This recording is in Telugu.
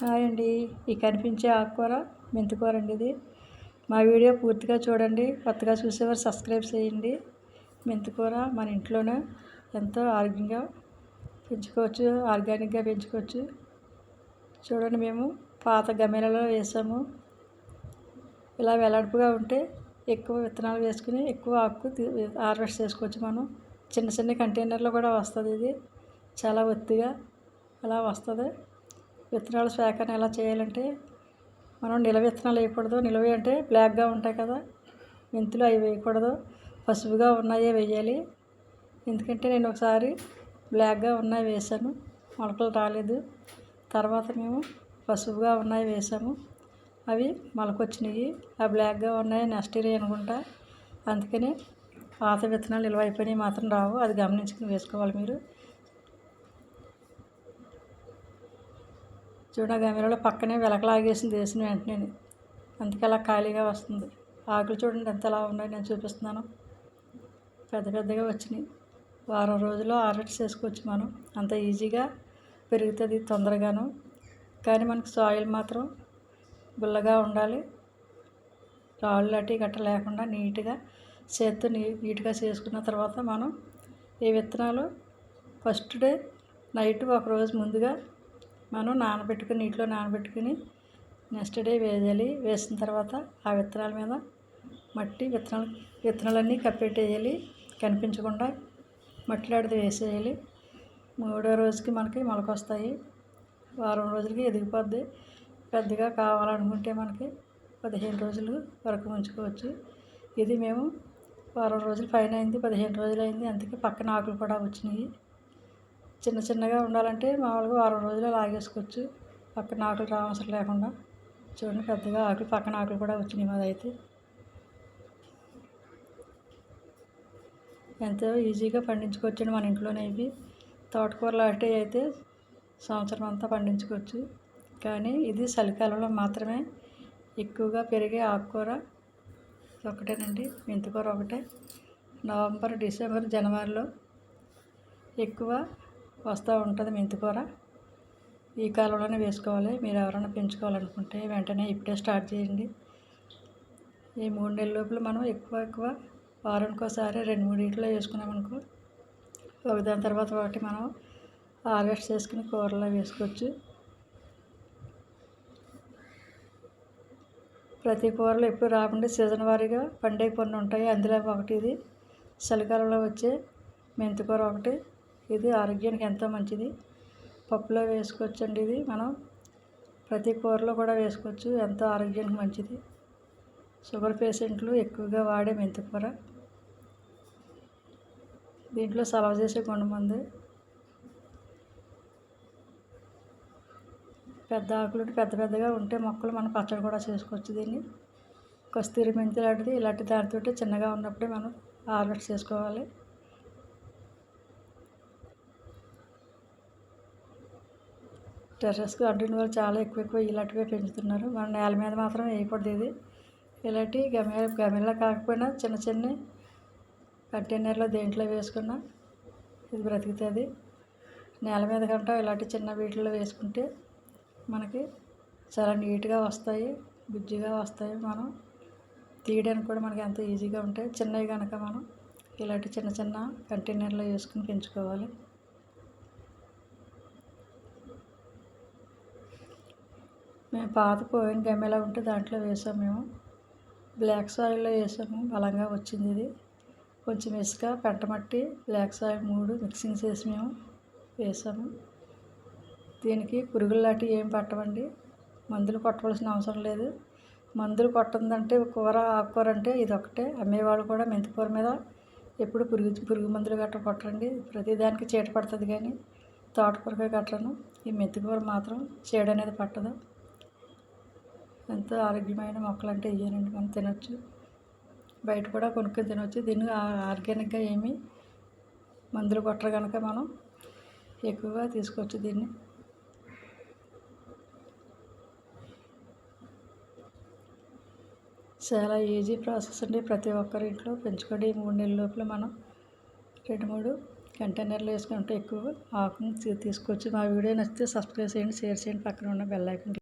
హాయ్ అండి. ఈ కనిపించే ఆకుకూర మెంతికూర అండి ఇది. మా వీడియో పూర్తిగా చూడండి. కొత్తగా చూసేవారు సబ్స్క్రైబ్ చేయండి. మెంతికూర మన ఇంట్లోనే ఎంతో ఆరోగ్యంగా పెంచుకోవచ్చు ఆర్గానిక్గా పెంచుకోవచ్చు. చూడండి మేము పాత గమేలలో వేసాము. ఇలా వెలడుపుగా ఉంటే ఎక్కువ విత్తనాలు వేసుకుని ఎక్కువ ఆకు హార్వెస్ట్ చేసుకోవచ్చు మనం. చిన్న చిన్న కంటైనర్లో కూడా వస్తుంది ఇది. చాలా ఒత్తిగా అలా వస్తుంది. విత్తనాల సేకరణ ఎలా చేయాలంటే మనం నిలవ విత్తనాలు వేయకూడదు. నిలవ అంటే బ్లాక్గా ఉంటాయి కదా మెంతులు అవి వేయకూడదు. పసుపుగా ఉన్నాయే వేయాలి. ఎందుకంటే నేను ఒకసారి బ్లాక్గా ఉన్నాయి వేసాను మొలకలు రాలేదు. తర్వాత మేము పసుపుగా ఉన్నాయి వేసాము అవి మొలకొచ్చినాయి. ఆ బ్లాక్గా ఉన్నాయి నెక్స్ట్ ఇయర్ అనుకుంటా అందుకని పాత విత్తనాలు నిల్వ అయిపోయినాయి మాత్రం రావు. అది గమనించుకుని వేసుకోవాలి మీరు. చూడ గమిరలో పక్కనే వెలకలాగేసింది వేసిన వెంటనే అందుకే అలా ఖాళీగా వస్తుంది. ఆకులు చూడండి ఎంత ఎలా ఉన్నాయి నేను చూపిస్తున్నాను. పెద్ద పెద్దగా వచ్చినాయి. వారం రోజుల్లో హార్వెస్ట్ చేసుకోవచ్చు మనం. అంత ఈజీగా పెరుగుతుంది తొందరగాను. కానీ మనకు సాయిల్ మాత్రం గుల్లగా ఉండాలి. రాళ్ళు అట్టి గట్ట లేకుండా నీట్గా చేత్తో నీ నీట్గా చేసుకున్న తర్వాత మనం ఈ విత్తనాలు ఫస్ట్ డే నైట్ ఒక రోజు ముందుగా మనం నానబెట్టుకుని నీటిలో నానబెట్టుకుని నెక్స్ట్ డే వేయాలి. వేసిన తర్వాత ఆ విత్తనాల మీద మట్టి విత్తనాలు విత్తనాలన్నీ కప్పెట్టేయాలి కనిపించకుండా మట్టిలాడితే వేసేయాలి. మూడో రోజుకి మనకి మొలకొస్తాయి. వారం రోజులకి ఎదిగిపోద్ది. పెద్దగా కావాలనుకుంటే మనకి పదిహేను రోజులు వరకు ఉంచుకోవచ్చు. ఇది మేము వారం రోజులు పైన అయింది పదిహేను రోజులు అయింది. అందుకే పక్కన ఆకులు కూడా వచ్చినాయి. చిన్న చిన్నగా ఉండాలంటే మామూలుగా వారం రోజులు లాగేసుకోవచ్చు పక్కన ఆకులు రావసరం లేకుండా. చూడండి పెద్దగా ఆకులు పక్కన ఆకులు కూడా వచ్చినాయి మాదైతే ఎంతో ఈజీగా పండించుకోవచ్చండి మన ఇంట్లోనే ఇవి. తోటకూర లాంటివి అయితే సంవత్సరం అంతా పండించుకోవచ్చు. కానీ ఇది చలికాలంలో మాత్రమే ఎక్కువగా పెరిగే ఆకుకూర. ఒకటేనండి. మెంతికూర ఒకటే. నవంబర్ డిసెంబర్ జనవరిలో ఎక్కువ వస్తూ ఉంటుంది మెంతికూర ఈ కాలంలోనే వేసుకోవాలి. మీరు ఎవరైనా పెంచుకోవాలనుకుంటే వెంటనే ఇప్పుడే స్టార్ట్ చేయండి. ఈ మూడు నెలల లోపల మనం ఎక్కువ ఎక్కువ వారానికి ఒకసారి రెండు మూడు ఇట్లో వేసుకున్నామనుకో ఒకదాని తర్వాత ఒకటి మనం హార్వెస్ట్ చేసుకుని కూరలో వేసుకోవచ్చు. ప్రతి కూరలో ఎప్పుడు రాకుండా సీజన్ వారీగా పండే కొన్ని ఉంటాయి. అందులో ఒకటి ఇది చలికాలంలో వచ్చే మెంతికూర ఒకటి ఇది ఆరోగ్యానికి ఎంతో మంచిది. పప్పులో వేసుకోవచ్చు అండి ఇది మనం. ప్రతి కూరలో కూడా వేసుకోవచ్చు. ఎంతో ఆరోగ్యానికి మంచిది. షుగర్ పేషెంట్లు ఎక్కువగా వాడే మెంతికూర. దీంట్లో సలవ చేసే గుణమంది ఉంది. పెద్ద ఆకులు పెద్ద పెద్దగా ఉంటే మొక్కలు మనం పచ్చడి కూడా చేసుకోవచ్చు దీన్ని. కస్తూరి మెంతి లాంటిది ఇలాంటి దానితోటి చిన్నగా ఉన్నప్పుడే మనం హార్వెస్ట్ చేసుకోవాలి. టెర్రస్ గార్డెన్ వాళ్ళు చాలా ఎక్కువ ఎక్కువ ఇలాంటివే పెంచుతున్నారు. మన నేల మీద మాత్రం వేయకూడదు ఇది. ఇలాంటి గమె గమెలా కాకపోయినా చిన్న చిన్న కంటైనర్లో దేంట్లో వేసుకున్నా ఇది బ్రతుకుతుంది. నేల మీద కంటే ఇలాంటి చిన్న వీటిలో వేసుకుంటే మనకి చాలా నీట్గా వస్తాయి బుజ్జిగా వస్తాయి మనం. తీయడానికి కూడా మనకి ఎంతో ఈజీగా ఉంటాయి. చిన్నవి కనుక మనం ఇలాంటి చిన్న చిన్న కంటైనర్లో వేసుకుని పెంచుకోవాలి. మేము పాత పోయిన గమ్మెలా ఉంటే దాంట్లో వేసాము మేము. బ్లాక్ సాయిల్లో వేసాము బలంగా వచ్చింది ఇది. కొంచెం ఇసుక పెంటమట్టి బ్లాక్ సాయిల్ మూడు మిక్సింగ్ చేసి మేము వేసాము. దీనికి పురుగులు లాంటివి ఏం పట్టవండి. మందులు కొట్టవలసిన అవసరం లేదు. మందులు కొట్టందంటే కూర ఆకుకూర అంటే ఇది ఒకటే అమ్మేవాళ్ళు కూడా మెంతికూర మీద ఎప్పుడు పురుగు పురుగు మందులు గట్రా కొట్టరండి. ప్రతిదానికి చీట పడుతుంది కానీ తోటకూరగా గట్లను ఈ మెంతికూర మాత్రం చీడ అనేది పట్టదు. ఎంతో ఆరోగ్యమైన మొక్కలు అంటే ఇవేనండి మనం తినొచ్చు. బయట కూడా కొనుక్కొని తినవచ్చు దీన్ని ఆర్గానిక్గా ఏమి మందులు కొట్టరు కనుక మనం ఎక్కువగా తీసుకోవచ్చు దీన్ని. చాలా ఈజీ ప్రాసెస్ అండి. ప్రతి ఒక్కరి ఇంట్లో పెంచుకోండి మూడు నెలల లోపల మనం రెండు మూడు కంటైనర్లు వేసుకుంటే ఎక్కువ ఆకును తీసుకోవచ్చు. తీసుకొచ్చి మా వీడియో నచ్చితే సబ్స్క్రైబ్ చేయండి షేర్ చేయండి. పక్కన ఉన్న బెల్